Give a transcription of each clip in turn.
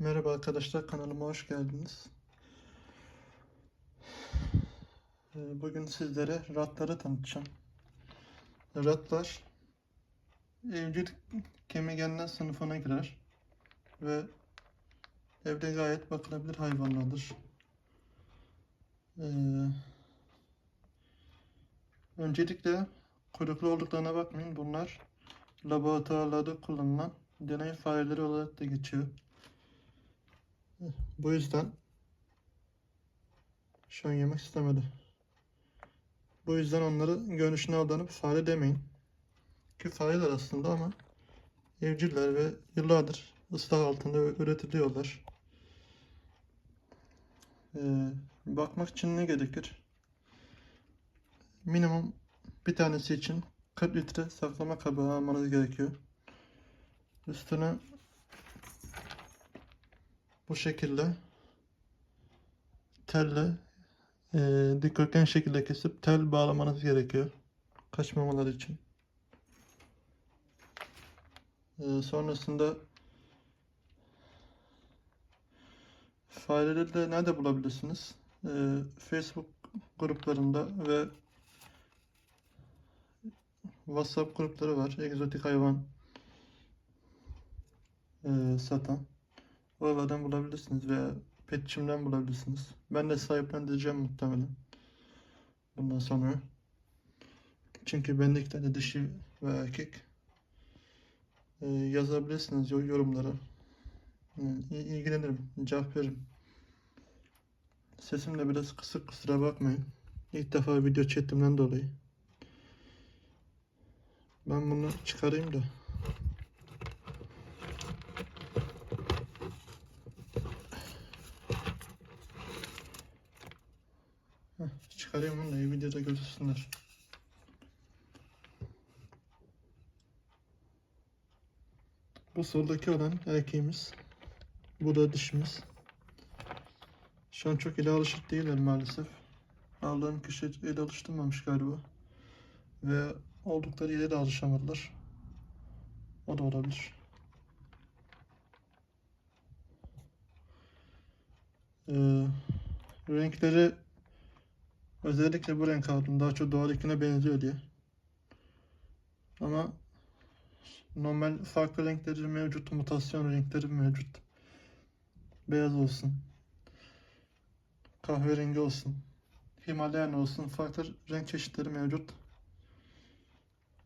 Merhaba arkadaşlar kanalıma hoş geldiniz. Ee, Bugün sizlere ratları tanıtacağım. Ratlar evcil kemigenler sınıfına girer ve evde gayet bakılabilir hayvanlardır. Ee, öncelikle kuyruklu olduklarına bakmayın. Bunlar laboratuvarlarda kullanılan deney fareleri olarak da geçiyor. Bu yüzden şu an yemek istemedi. Bu yüzden onları görünüşüne aldanıp fare demeyin. Ki fareler aslında ama evciller ve yıllardır ıslah altında üretiliyorlar. Ee, bakmak için ne gerekir? Minimum bir tanesi için 40 litre saklama kabı almanız gerekiyor. Üstüne bu şekilde telle e, dikdörtgen şekilde kesip tel bağlamanız gerekiyor. Kaçmamaları için. E, sonrasında fareleri de nerede bulabilirsiniz? E, Facebook gruplarında ve WhatsApp grupları var. Egzotik hayvan e, satan. Oralardan bulabilirsiniz veya petçimden bulabilirsiniz. Ben de sahiplendireceğim muhtemelen. Bundan sonra. Çünkü bende iki tane dişi ve erkek. Ee, yazabilirsiniz yo- yorumlara. Yani il- ilgilenirim. Cevap veririm. Sesim de biraz kısık kusura bakmayın. İlk defa video çektiğimden dolayı. Ben bunu çıkarayım da. Çıkarayım onu da videoda gözüksünler. Bu soldaki olan erkeğimiz. Bu da dişimiz. Şu an çok ele alışık değiller maalesef. Aldığım kişi ele alıştırmamış galiba. Ve oldukları yere de alışamadılar. O da olabilir. Ee, renkleri Özellikle bu renk aldım. Daha çok doğadakine benziyor diye. Ama normal farklı renkleri mevcut. Mutasyon renkleri mevcut. Beyaz olsun. Kahverengi olsun. Himalayan olsun. Farklı renk çeşitleri mevcut.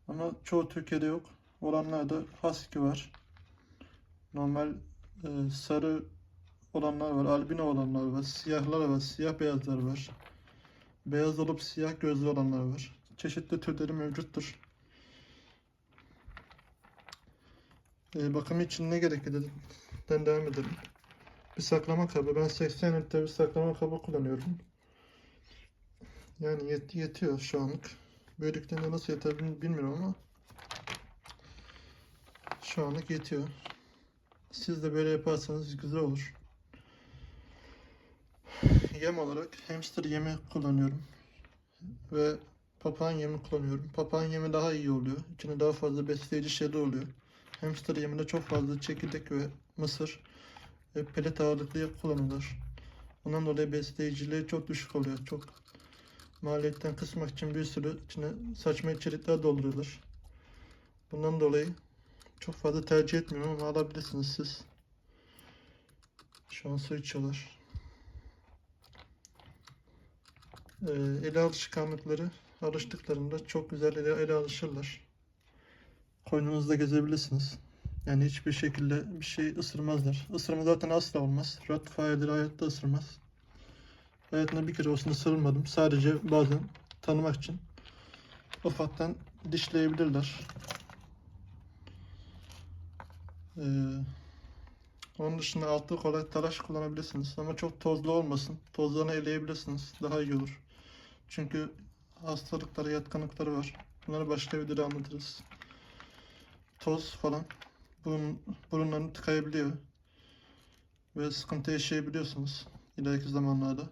Ama çoğu Türkiye'de yok. Olanlarda husky var. Normal e, sarı olanlar var. Albino olanlar var. Siyahlar var. Siyah beyazlar var. Beyaz olup siyah gözlü olanlar var. Çeşitli türleri mevcuttur. Ee, bakımı için ne gerekir den devam edelim. Bir saklama kabı. Ben 80 litre bir saklama kabı kullanıyorum. Yani yet yetiyor şu anlık. Büyüdüklerinde nasıl yeter bil- bilmiyorum ama şu anlık yetiyor. Siz de böyle yaparsanız güzel olur. Yem olarak hamster yemi kullanıyorum. Ve papağan yemi kullanıyorum. Papağan yemi daha iyi oluyor. İçine daha fazla besleyici şeyler oluyor. Hamster yeminde çok fazla çekirdek ve mısır ve pelet ağırlıklı kullanılır. Ondan dolayı besleyiciliği çok düşük oluyor. Çok maliyetten kısmak için bir sürü içine saçma içerikler dolduruyorlar. Bundan dolayı çok fazla tercih etmiyorum ama alabilirsiniz siz. Şu an su içiyorlar. Ee, ele alışkanlıkları alıştıklarında çok güzel ele, ele alışırlar. Koynunuzda gezebilirsiniz. Yani hiçbir şekilde bir şey ısırmazlar. Isırma zaten asla olmaz. Rottweiler'leri hayatta ısırmaz. Hayatımda bir kere olsun ısırılmadım. Sadece bazen tanımak için ufaktan dişleyebilirler. Ee, onun dışında altı kolay talaş kullanabilirsiniz. Ama çok tozlu olmasın. Tozlarını eleyebilirsiniz. Daha iyi olur. Çünkü hastalıkları, yatkınlıkları var. Bunları başka videoda anlatırız. Toz falan burun, burunlarını tıkayabiliyor. Ve sıkıntı yaşayabiliyorsunuz ileriki zamanlarda.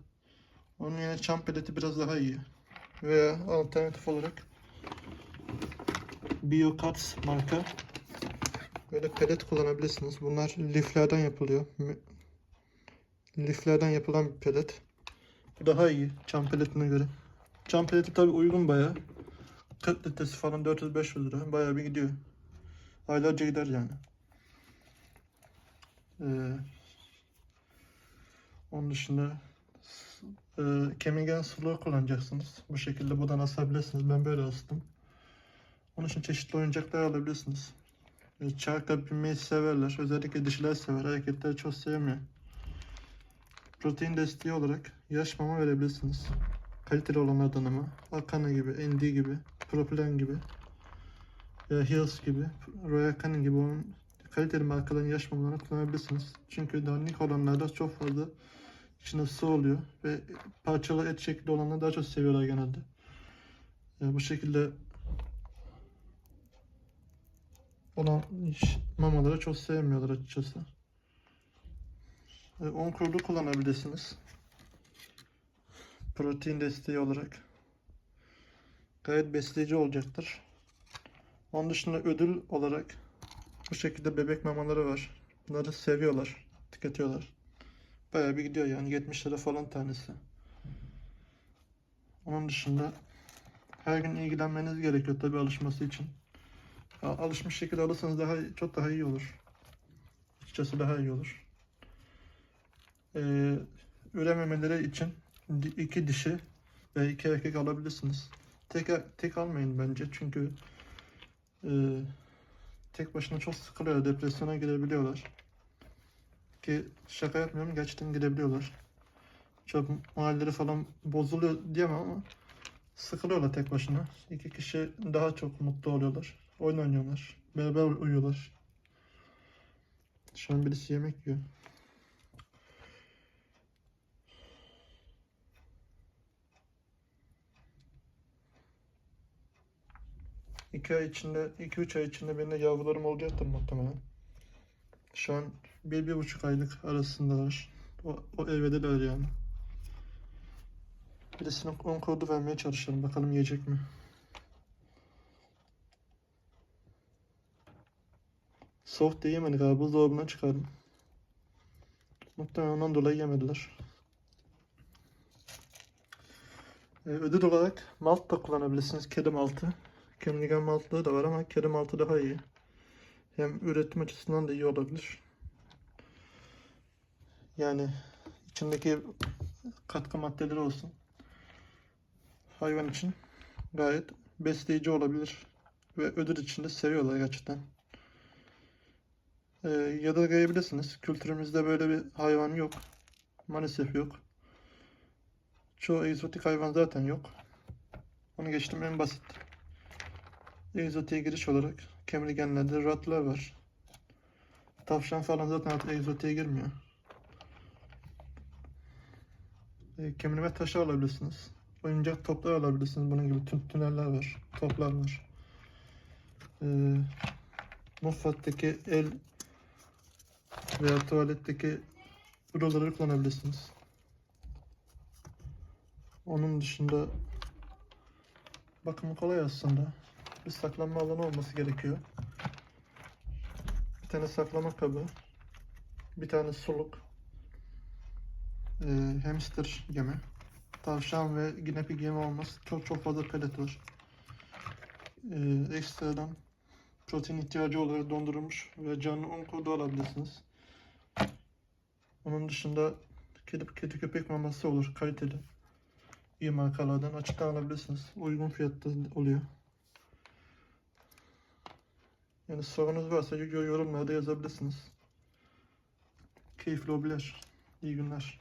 Onun yerine çam peleti biraz daha iyi. Veya alternatif olarak BioCuts marka Böyle pelet kullanabilirsiniz. Bunlar liflerden yapılıyor. Liflerden yapılan bir pelet. Bu daha iyi çam peletine göre. Çam peleti tabi uygun bayağı. 40 litresi falan 400-500 lira. Bayağı bir gidiyor. Aylarca gider yani. Ee, onun dışında e, kemigen sulu kullanacaksınız. Bu şekilde buradan asabilirsiniz. Ben böyle astım. Onun için çeşitli oyuncaklar alabilirsiniz. E, Çarka binmeyi severler. Özellikle dişiler sever. Hareketleri çok sevmiyor. Protein desteği olarak yaş mama verebilirsiniz. Kaliteli olanlardan ama. Akana gibi, ND gibi, Proplan gibi, veya Hills gibi, Royal Canin gibi onun kaliteli markaların yaş mamalarını kullanabilirsiniz. Çünkü dandik olanlarda çok fazla içinde su oluyor ve parçalı et şekli olanları daha çok seviyorlar genelde. E, bu şekilde olan mamaları çok sevmiyorlar açıkçası. E, Un kurdu kullanabilirsiniz. Protein desteği olarak. Gayet besleyici olacaktır. Onun dışında ödül olarak bu şekilde bebek mamaları var. Bunları seviyorlar, tüketiyorlar. Bayağı bir gidiyor yani 70 lira falan tanesi. Onun dışında her gün ilgilenmeniz gerekiyor tabii alışması için. Alışmış şekilde alırsanız daha çok daha iyi olur. Açıkçası daha iyi olur. Ee, ürememeleri için iki dişi ve iki erkek alabilirsiniz. Tek tek almayın bence çünkü e, tek başına çok sıkılıyor, depresyona girebiliyorlar. Ki şaka yapmıyorum gerçekten girebiliyorlar. Çok moralleri falan bozuluyor diyemem ama sıkılıyorlar tek başına. İki kişi daha çok mutlu oluyorlar. Oyun oynuyorlar. Beraber uyuyorlar. Şu an birisi yemek yiyor. İki ay içinde, iki üç ay içinde benim de yavrularım olacaktır muhtemelen. Şu an bir, bir buçuk aylık arasındalar. O, o evdeler yani. Birisine 10 kodu vermeye çalışıyorum. Bakalım yiyecek mi? Soft diye yemedi galiba. Buzdolabından çıkardım. Muhtemelen ondan dolayı yemediler. Ee, ödül olarak malt da kullanabilirsiniz. Kedi maltı. Kemligen maltlığı da var ama kedi maltı daha iyi. Hem üretim açısından da iyi olabilir. Yani içindeki katkı maddeleri olsun. Hayvan için gayet besleyici olabilir. Ve ödül için de seviyorlar gerçekten. Ee, yadırgayabilirsiniz. Kültürümüzde böyle bir hayvan yok. Maalesef yok. Çoğu egzotik hayvan zaten yok. Onu geçtim en basit. Egzotiğe giriş olarak kemirgenlerde ratlar var. Tavşan falan zaten artık egzotiğe girmiyor. E, kemirme taşı alabilirsiniz. Oyuncak toplar alabilirsiniz. Bunun gibi tüm tüneller var. Toplar var. E, mutfaktaki el veya tuvaletteki ruloları kullanabilirsiniz. Onun dışında bakımı kolay aslında. Bir saklanma alanı olması gerekiyor. Bir tane saklama kabı. Bir tane suluk. Ee, hamster yemi. Tavşan ve guinea yemi olmaz. Çok çok fazla pelet var. Ee, ekstradan protein ihtiyacı olarak dondurulmuş ve canlı un kodu alabilirsiniz. Onun dışında kedi, kedi köpek maması olur kaliteli. İyi markalardan açıktan alabilirsiniz. Uygun fiyatta oluyor. Yani sorunuz varsa yorumlarda yazabilirsiniz. Keyifli olabilir. İyi günler.